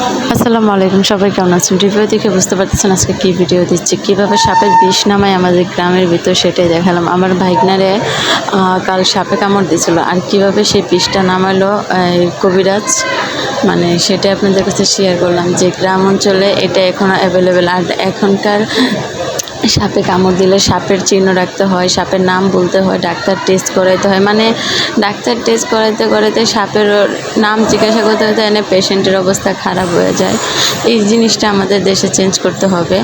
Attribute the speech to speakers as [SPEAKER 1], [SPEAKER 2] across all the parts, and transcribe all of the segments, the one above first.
[SPEAKER 1] আসসালামু আলাইকুম, সবাই কেমন আছেন? ভিডিও দেখে বুঝতে পারতেছেন আজকে কি ভিডিও দিচ্ছি। কীভাবে সাপের বিষ নামায় আমাদের গ্রামের ভিতর সেটাই দেখালাম। আমার ভাইগনারে কাল সাপে কামড় দিয়েছিল। আর কীভাবে সেই বিষটা নামালো কবিরাজ মানে সেটা আপনাদের কাছে শেয়ার করলাম যে গ্রাম অঞ্চলে এটা এখনও অ্যাভেলেবেল আর এখনকার সাপে কামড় দিলে সাপের চিহ্ন রাখতে হয়, সাপের নাম বলতে হয়, ডাক্তার টেস্ট করাইতে হয়। মানে ডাক্তার টেস্ট করাইতে করাইতে সাপের নাম জিজ্ঞাসা করতে হতে এনে পেশেন্টের অবস্থা খারাপ হয়ে যায়। এই জিনিসটা আমাদের দেশে চেঞ্জ করতে হবে।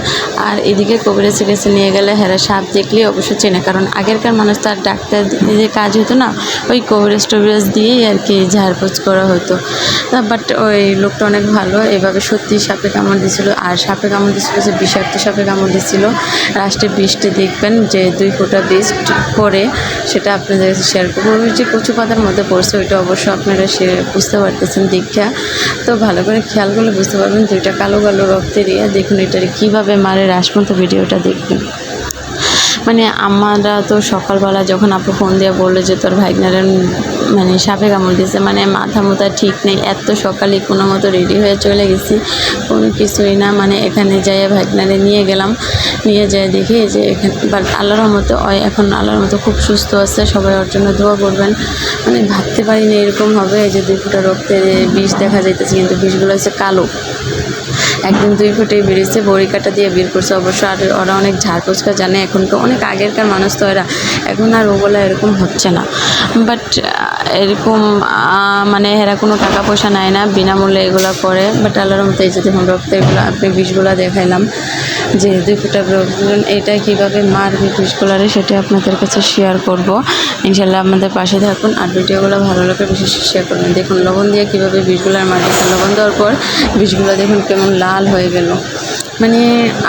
[SPEAKER 1] আর এদিকে কবিরাজের কাছে নিয়ে গেলে হেরা সাপ দেখলেই অবশ্য চেনে। কারণ আগেরকার মানুষ তো আর ডাক্তার যে কাজ হতো না, ওই কবিরাজ টবিরাজ দিয়েই আর কি ঝাড়পোছ করা হতো। বাট ওই লোকটা অনেক ভালো, এভাবে সত্যি সাপে কামড় দিয়েছিল আর সাপে কামড় দিয়েছিল যে বিষাক্ত সাপে কামড় দিয়েছিল লাস্টে বৃষ্টি দেখবেন যে দুই ফোঁটা বীজ পরে সেটা আপনাদের কাছে শেয়ার করব। যে কচু পাতার মধ্যে পড়ছে, ওইটা অবশ্য আপনারা সে বুঝতে পারতেছেন দীক্ষা তো ভালো করে খেয়াল করলে বুঝতে পারবেন দুইটা কালো কালো রক্তের ইয়ে। দেখুন এটার কীভাবে মারে রাসমতো ভিডিওটা দেখবেন। মানে আমরা তো সকালবেলা যখন আপু ফোন দিয়ে বলল যে তোর ভাইগনারে মানে সাপে কামড় দিয়েছে মানে মাথা মোথা ঠিক নেই, এত সকালে কোনো মতো রেডি হয়ে চলে গেছি, কোনো কিছুই না মানে এখানে যাই ভাইগনারে নিয়ে গেলাম, নিয়ে যাই দেখি যে এখানে বাট আল্লাহর মতো এখন আল্লাহর মতো খুব সুস্থ আছে, সবাই ওর জন্য দোয়া করবেন মানে ভাবতে পারিনি এরকম হবে যে দুই ফুটা রক্তের বিষ দেখা যাইতেছে, কিন্তু বিষগুলো হচ্ছে কালো। একদম দুই ফুটেই বেরিয়েছে, বড়ি কাটা দিয়ে বের করছে। অবশ্য আর ওরা অনেক ঝাড় ফুচকা জানে, এখন তো অনেক আগেরকার মানুষ তো এরা। এখন আর ওগুলো এরকম হচ্ছে না। বাট এরকম মানে এরা কোনো টাকা পয়সা নেয় না, বিনামূল্যে এগুলো করে। বাট আল্লাহর মতো এই যে দেখুন রক্তেরগুলো আপনি বিষগুলো দেখাইলাম। যে দুই ফুটা রক্ত এটা কীভাবে মারবে বিষগুলারে, সেটা আপনাদের কাছে শেয়ার করব। ইনশাল্লাহ আপনাদের পাশে থাকুন আর ভিডিওগুলো ভালো লাগে বেশি শেয়ার করবেন। দেখুন, লবণ দিয়ে কীভাবে বিষগুলো মারতেছে লবণ দেওয়ার পর বিষগুলো দেখুন কেমন লাল হয়ে গেল। মানে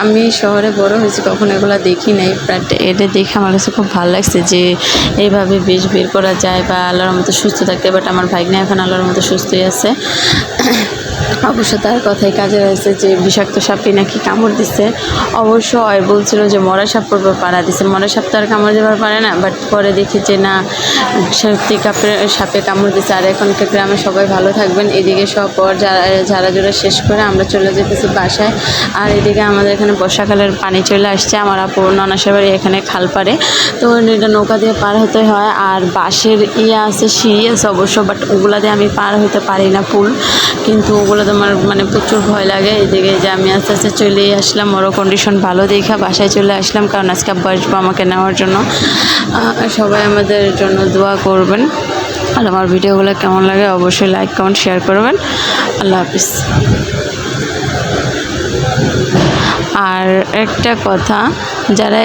[SPEAKER 1] আমি শহরে বড় হয়েছি, কখনো এগুলো দেখি নাই বাট এটা দেখে আমার কাছে খুব ভালো লাগছে যে এইভাবে বেশ বের করা যায় বা আল্লাহর মতো সুস্থ থাকতে বাট আমার ভাগ্নে এখন আল্লাহর মতো সুস্থই আছে। অবশ্য তার কথাই কাজে রয়েছে যে বিষাক্ত সাপে নাকি কামড় দিছে অবশ্য ওই বলছিল যে মরা সাপ পড়বে পাড়া দিছে। মরা সাপ তো আর কামড় দেওয়ার পারে না বাট পরে দেখি যে না, সত্যি কাপড়ে, সাপে কামড় দিছে। আর এখনকার গ্রামে সবাই ভালো থাকবেন। এদিকে সব পর যারা জোড়া শেষ করে আমরা চলে যেতেছি বাসায়। আর এদিকে আমাদের এখানে বর্ষাকালের পানি চলে আসছে। আমার আপু ননাসের বাড়ি এখানে খাল পারে তো এটা নৌকা দিয়ে পার হতে হয়। আর বাঁশের ইয়ে আছে আছে অবশ্য বাট ওগুলা দিয়ে আমি পার হতে পারি না, পুল। কিন্তু ওগুলো তো আমার মানে প্রচুর ভয় লাগে। এদিকে যে আমি আস্তে আস্তে চলেই আসলাম, ওরও কন্ডিশন ভালো দেখা, বাসায় চলে আসলাম কারণ আজকে আব্বু আসব আমাকে নেওয়ার জন্য। সবাই আমাদের জন্য দোয়া করবেন। আর আমার ভিডিওগুলো কেমন লাগে অবশ্যই লাইক কমেন্ট শেয়ার করবেন। আল্লাহ হাফিজ। আর একটা কথা, যারা